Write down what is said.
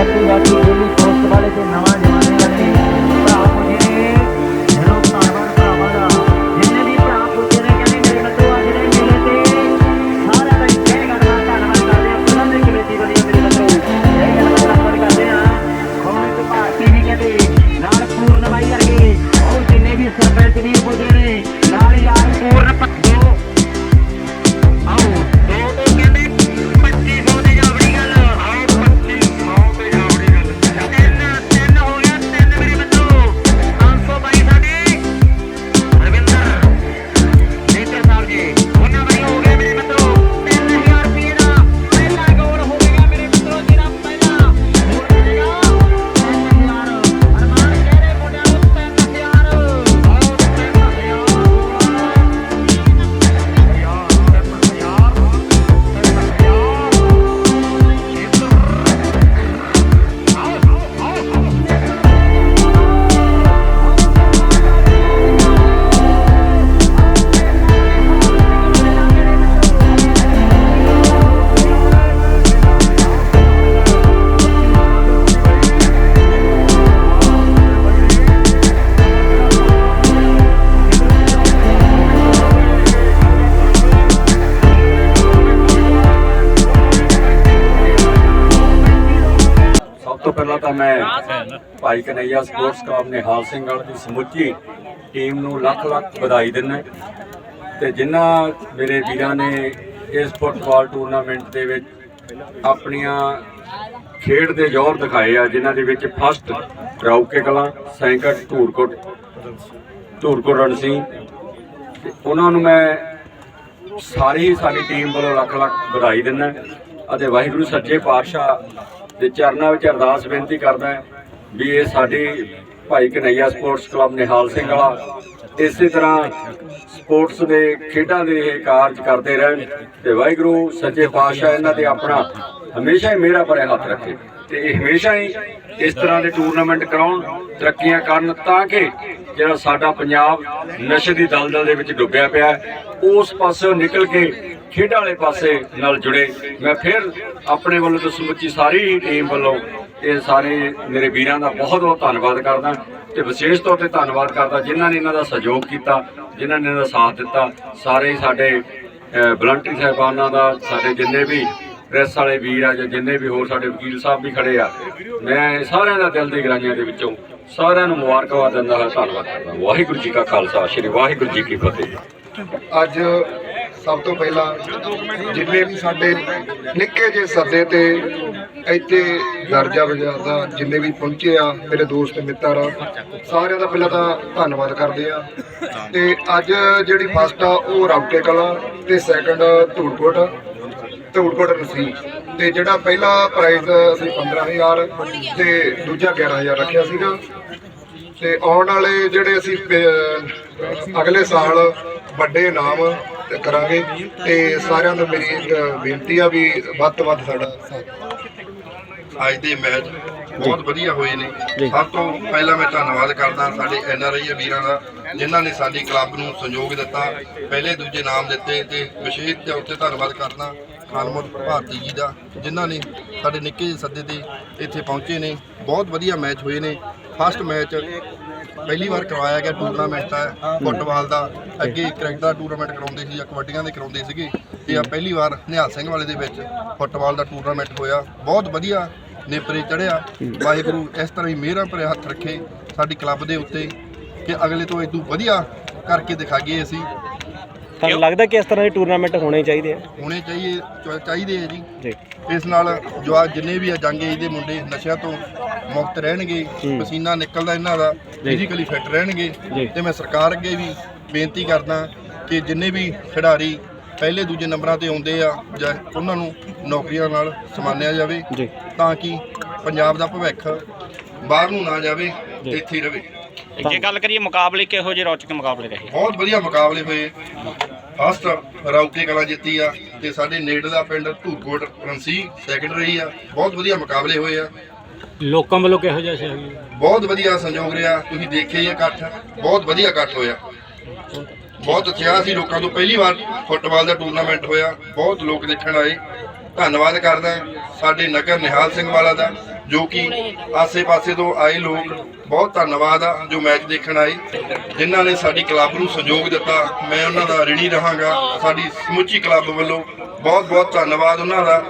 ਬਾਕੀ ਬਾਕੀ daily post ਵਾਲੇ ਤੇ ਨਵਾਂ ਜਮਾਨੇ ਤੋਂ ਪਹਿਲਾਂ ਤਾਂ ਮੈਂ ਭਾਈ ਕਨਈਆ ਸਪੋਰਟਸ ਕਲੱਬ ਨਿਹਾਲ ਸਿੰਘ ਵਾਲੇ ਦੀ ਸਮੁੱਚੀ ਟੀਮ ਨੂੰ ਲੱਖ ਲੱਖ ਵਧਾਈ ਦਿੰਦਾ ਤੇ ਜਿਨ੍ਹਾਂ ਮੇਰੇ ਵੀਰਾਂ ਨੇ ਇਸ ਫੁੱਟਬਾਲ ਟੂਰਨਾਮੈਂਟ ਦੇ ਵਿੱਚ ਆਪਣੀਆਂ ਖੇਡ ਦੇ ਜ਼ੋਰ ਦਿਖਾਏ ਆ ਜਿਨ੍ਹਾਂ ਦੇ ਵਿੱਚ ਫਸਟ ਰੌਕੇ ਕਲਾਂ ਸੈਂਕੜ ਧੂਰਕੋਟ ਧੂਰਕੋਟ ਰਣ ਸਿੰਘ ਤੇ ਉਹਨਾਂ ਨੂੰ ਮੈਂ ਸਾਰੀ ਸਾਡੀ ਟੀਮ ਵੱਲੋਂ ਲੱਖ ਲੱਖ ਵਧਾਈ ਦਿੰਦਾ ਅਤੇ ਵਾਹਿਗੁਰੂ ਸੱਚੇ ਪਾਤਸ਼ਾਹ ਦੇ ਚਰਨਾਂ ਵਿੱਚ ਅਰਦਾਸ ਬੇਨਤੀ ਕਰਦਾ ਵੀ ਇਹ ਸਾਡੀ ਭਾਈ ਕਨਈਆ ਸਪੋਰਟਸ ਕਲੱਬ ਨਿਹਾਲ ਸਿੰਘ ਵਾਲਾ ਇਸੇ ਤਰ੍ਹਾਂ ਸਪੋਰਟਸ ਦੇ, ਖੇਡਾਂ ਦੇ ਇਹ ਕਾਰਜ ਕਰਦੇ ਰਹਿਣ ਤੇ ਵਾਹਿਗੁਰੂ, ਸੱਚੇ ਪਾਤਸ਼ਾਹ ਇਹਨਾਂ ਤੇ ਆਪਣਾ ਹਮੇਸ਼ਾ ਹੀ ਮੇਰਾ ਭਰਿਆ ਹੱਥ ਰੱਖੇ ਤੇ ਇਹ ਹਮੇਸ਼ਾ ਹੀ ਇਸ ਤਰ੍ਹਾਂ ਦੇ ਟੂਰਨਾਮੈਂਟ ਕਰਾਉਣ, ਤਰੱਕੀਆਂ ਕਰਨ ਤਾਂ ਕਿ ਜਿਹੜਾ ਸਾਡਾ ਪੰਜਾਬ ਨਸ਼ੇ ਦੀ ਦਲਦਲ ਦੇ ਵਿੱਚ ਡੁੱਬਿਆ ਪਿਆ ਉਸ ਪਾਸਿਓਂ ਨਿਕਲ ਕੇ ਖੇਡਾਂ ਵਾਲੇ ਪਾਸੇ ਨਾਲ ਜੁੜੇ। ਮੈਂ ਫਿਰ ਆਪਣੇ ਵੱਲੋਂ ਤੇ ਸਮੁੱਚੀ ਸਾਰੀ ਟੀਮ ਵੱਲੋਂ ਇਹ ਸਾਰੇ ਮੇਰੇ ਵੀਰਾਂ ਦਾ ਬਹੁਤ ਬਹੁਤ ਧੰਨਵਾਦ ਕਰਦਾ ਤੇ ਵਿਸ਼ੇਸ਼ ਤੌਰ ਤੇ ਧੰਨਵਾਦ ਕਰਦਾ ਜਿਨ੍ਹਾਂ ਨੇ ਇਹਨਾਂ ਦਾ ਸਹਿਯੋਗ ਕੀਤਾ, ਜਿਨ੍ਹਾਂ ਨੇ ਇਹਨਾਂ ਦਾ ਸਾਥ ਦਿੱਤਾ। ਸਾਰੇ ਸਾਡੇ ਵਲੰਟੀਅਰ ਸਾਹਿਬਾਨਾਂ ਦਾ, ਸਾਡੇ ਜਿੰਨੇ ਵੀ ਪ੍ਰੈਸ ਵਾਲੇ ਵੀਰ ਆ ਜਾਂ ਜਿੰਨੇ ਵੀ ਹੋਰ ਸਾਡੇ ਵਕੀਲ ਸਾਹਿਬ ਵੀ ਖੜੇ ਆ, ਮੈਂ ਸਾਰਿਆਂ ਦਾ ਦਿਲ ਦੀ ਗਰਾਈਆਂ ਦੇ ਵਿੱਚੋਂ ਸਾਰਿਆਂ ਨੂੰ ਮੁਬਾਰਕਬਾਦ ਦਿੰਦਾ ਹਾਂ, ਧੰਨਵਾਦ ਕਰਦਾ। ਵਾਹਿਗੁਰੂ ਜੀ ਕਾ ਖਾਲਸਾ, ਸ੍ਰੀ ਵਾਹਿਗੁਰੂ ਜੀ ਕੀ ਫਤਿਹ। ਅੱਜ ਸਭ ਤੋਂ ਪਹਿਲਾਂ ਜਿੰਨੇ ਵੀ ਸਾਡੇ ਨਿੱਕੇ ਜਿਹੇ ਸੱਦੇ ਤੇ ਇੱਥੇ ਦਰਜਾ ਵਜਾਦਾ ਜਿੰਨੇ ਵੀ ਪਹੁੰਚੇ ਆ, ਮੇਰੇ ਦੋਸਤ ਮਿੱਤਰ ਆ, ਸਾਰਿਆਂ ਦਾ ਪਹਿਲਾਂ ਤਾਂ ਧੰਨਵਾਦ ਕਰਦੇ ਆ। ਤੇ ਅੱਜ ਜਿਹੜੀ ਫਸਟ ਆ, ਉਹ ਰੌਕੇ ਕਲਾ ਤੇ ਸੈਕੰਡ ਧੂੜਕੋਟ ਧੂੜਕੋਟ ਰਸੀ। ਤੇ ਜਿਹੜਾ ਪਹਿਲਾ ਪ੍ਰਾਈਜ਼ ਅਸੀਂ 15000 ਤੇ ਦੂਜਾ 11000 ਰੱਖਿਆ ਸੀਗਾ। ਤੇ ਆਉਣ ਵਾਲੇ ਜਿਹੜੇ ਅਸੀਂ ਅਗਲੇ ਸਾਲ ਵੱਡੇ ਇਨਾਮ ਕਰਾਂਗੇ। ਤੇ ਸਾਰਿਆਂ ਨੂੰ ਮੇਰੀ ਇੱਕ ਬੇਨਤੀ ਆ ਵੀ ਵੱਧ ਤੋਂ ਵੱਧ ਸਾਡਾ ਅੱਜ ਦੇ ਮੈਚ ਬਹੁਤ ਵਧੀਆ ਹੋਏ ਨੇ। ਸਭ ਤੋਂ ਪਹਿਲਾਂ ਮੈਂ ਧੰਨਵਾਦ ਕਰਦਾ ਸਾਡੇ ਐਨ ਆਰ ਆਈ ਵੀਰਾਂ ਦਾ ਜਿਨ੍ਹਾਂ ਨੇ ਸਾਡੀ ਕਲੱਬ ਨੂੰ ਸਹਿਯੋਗ ਦਿੱਤਾ ਪਹਿਲੇ ਦੂਜੇ ਨਾਮ ਦਿੱਤੇ ਤੇ ਵਿਸ਼ੇਸ਼ ਤੌਰ ਤੇ ਧੰਨਵਾਦ ਕਰਦਾ ਖਾਨਮੋਦ ਭਾਰਤੀ ਜੀ ਦਾ ਜਿਨ੍ਹਾਂ ਨੇ ਸਾਡੇ ਨਿੱਕੇ ਜਿਹੇ ਸੱਦੇ ਤੇ ਇੱਥੇ ਪਹੁੰਚੇ ਨੇ। ਬਹੁਤ ਵਧੀਆ ਮੈਚ ਹੋਏ ਨੇ। ਫਸਟ ਮੈਚ ਪਹਿਲੀ ਵਾਰ ਕਰਵਾਇਆ ਗਿਆ ਟੂਰਨਾਮੈਂਟ ਹੈ ਫੁੱਟਬਾਲ ਦਾ। ਅੱਗੇ ਕ੍ਰਿਕਟ ਦਾ ਟੂਰਨਾਮੈਂਟ ਕਰਾਉਂਦੇ ਸੀ ਜਾਂ ਕਬੱਡੀਆਂ ਦੇ ਕਰਾਉਂਦੇ ਸੀਗੇ। ਤੇ ਆ ਪਹਿਲੀ ਵਾਰ ਨਿਹਾਲ ਸਿੰਘ ਵਾਲੇ ਦੇ ਵਿੱਚ ਫੁੱਟਬਾਲ ਦਾ ਟੂਰਨਾਮੈਂਟ ਹੋਇਆ। ਬਹੁਤ ਵਧੀਆ ਨੇਪਰੇ ਚੜਿਆ ਵਾਹਿਗੁਰੂ ਇਸ ਤਰ੍ਹਾਂ ਹੀ ਮਿਹਰਾਂ ਭਰੇ ਹੱਥ ਰੱਖੇ ਸਾਡੀ ਕਲੱਬ ਦੇ ਉੱਤੇ ਕਿ ਅਗਲੇ ਤੋਂ ਇਦੋਂ ਵਧੀਆ ਕਰਕੇ ਦਿਖਾਈਏ ਅਸੀਂ। ਤੁਹਾਨੂੰ ਲੱਗਦਾ ਕਿ ਇਸ ਤਰ੍ਹਾਂ ਦੇ ਟੂਰਨਾਮੈਂਟ ਹੋਣੇ ਚਾਹੀਦੇ ਆ? ਹੋਣੇ ਚਾਹੀਏ ਚ- ਚਾਹੀਦੇ ਆ ਜੀ। ਜੀ। ਇਸ ਨਾਲ ਜਵਾਕ ਜਿੰਨੇ ਵੀ ਆ ਜੰਗ ਏਜ ਦੇ ਮੁੰਡੇ ਨਸ਼ਿਆਂ ਤੋਂ ਮੁਕਤ ਰਹਿਣਗੇ ਹੂੰ। ਪਸੀਨਾ ਨਿਕਲਦਾ ਇਹਨਾਂ ਦਾ ਫਿਜ਼ੀਕਲੀ ਫਿੱਟ ਰਹਿਣਗੇ। ਜੀ। ਤੇ ਮੈਂ ਸਰਕਾਰ ਅੱਗੇ ਵੀ ਬੇਨਤੀ ਕਰਦਾ ਕਿ ਜਿੰਨੇ ਵੀ ਖਿਡਾਰੀ ਪਹਿਲੇ ਦੂਜੇ ਨੰਬਰਾਂ ਤੇ ਆਉਂਦੇ ਆ ਜਾਂ ਉਹਨਾਂ ਨੂੰ ਨੌਕਰੀਆਂ ਨਾਲ ਸਮਾਨਿਆ ਜਾਵੇ ਜੀ। ਤਾਂ ਕਿ ਪੰਜਾਬ ਦਾ ਭਵਿੱਖ ਬਾਹਰ ਨੂੰ ਨਾ ਜਾਵੇ ਜੀ। ਇੱਥੇ ਹੀ ਰਵੇ। ਜੇ ਗੱਲ ਕਰੀਏ ਮੁਕਾਬਲੇ ਕਿਹੋ ਜਿਹੇ ਰੌਚਕ ਮੁਕਾਬਲੇ ਰਹੇ? ਬਹੁਤ ਵਧੀਆ ਮੁਕਾਬਲੇ ਹੋਏ। ਫਸਟ ਰੌਕੇ ਕਲਾ ਜਿੱਤੀ ਆ ਤੇ ਸਾਡੇ ਨੇੜੇ ਦਾ ਪਿੰਡ ਧੂਰਕੋਟ ਰੰਸੀ ਸੈਕੰਡ ਰਹੀ ਆ। ਬਹੁਤ ਵਧੀਆ ਮੁਕਾਬਲੇ ਹੋਏ ਆ। ਲੋਕਾਂ ਵੱਲੋਂ ਕਿਹੋ ਜਿਹਾ ਸਹਿਯੋਗ ਬਹੁਤ ਵਧੀਆ ਸੰਯੋਗ ਰਿਹਾ। ਤੁਸੀਂ ਦੇਖਿਆ ਹੀ ਆ ਇਕੱਠ। ਬਹੁਤ ਵਧੀਆ ਇਕੱਠ ਹੋਇਆ। ਬਹੁਤ ਉਤਸ਼ਾਹ ਸੀ ਲੋਕਾਂ ਤੋਂ। ਪਹਿਲੀ ਵਾਰ ਫੁੱਟਬਾਲ ਦਾ ਟੂਰਨਾਮੈਂਟ ਹੋਇਆ। ਬਹੁਤ ਲੋਕ ਦੇਖਣ ਆਏ। ਧੰਨਵਾਦ ਕਰਦਾ ਸਾਡੇ ਨਗਰ ਨਿਹਾਲ ਸਿੰਘ ਵਾਲਾ ਦਾ, ਜੋ ਕਿ ਆਸੇ-ਪਾਸੇ ਤੋਂ ਆਏ ਲੋਕ ਬਹੁਤ ਧੰਨਵਾਦ ਆ ਜੋ ਮੈਚ ਦੇਖਣ ਆਏ। ਜਿਨ੍ਹਾਂ ਨੇ ਸਾਡੀ ਕਲੱਬ ਨੂੰ ਸਹਿਯੋਗ ਦਿੱਤਾ, ਮੈਂ ਉਹਨਾਂ ਦਾ ਰਿਣੀ ਰਹਾਂਗਾ। ਸਾਡੀ ਸਮੁੱਚੀ ਕਲੱਬ ਵੱਲੋਂ ਬਹੁਤ ਬਹੁਤ ਧੰਨਵਾਦ ਉਹਨਾਂ ਦਾ।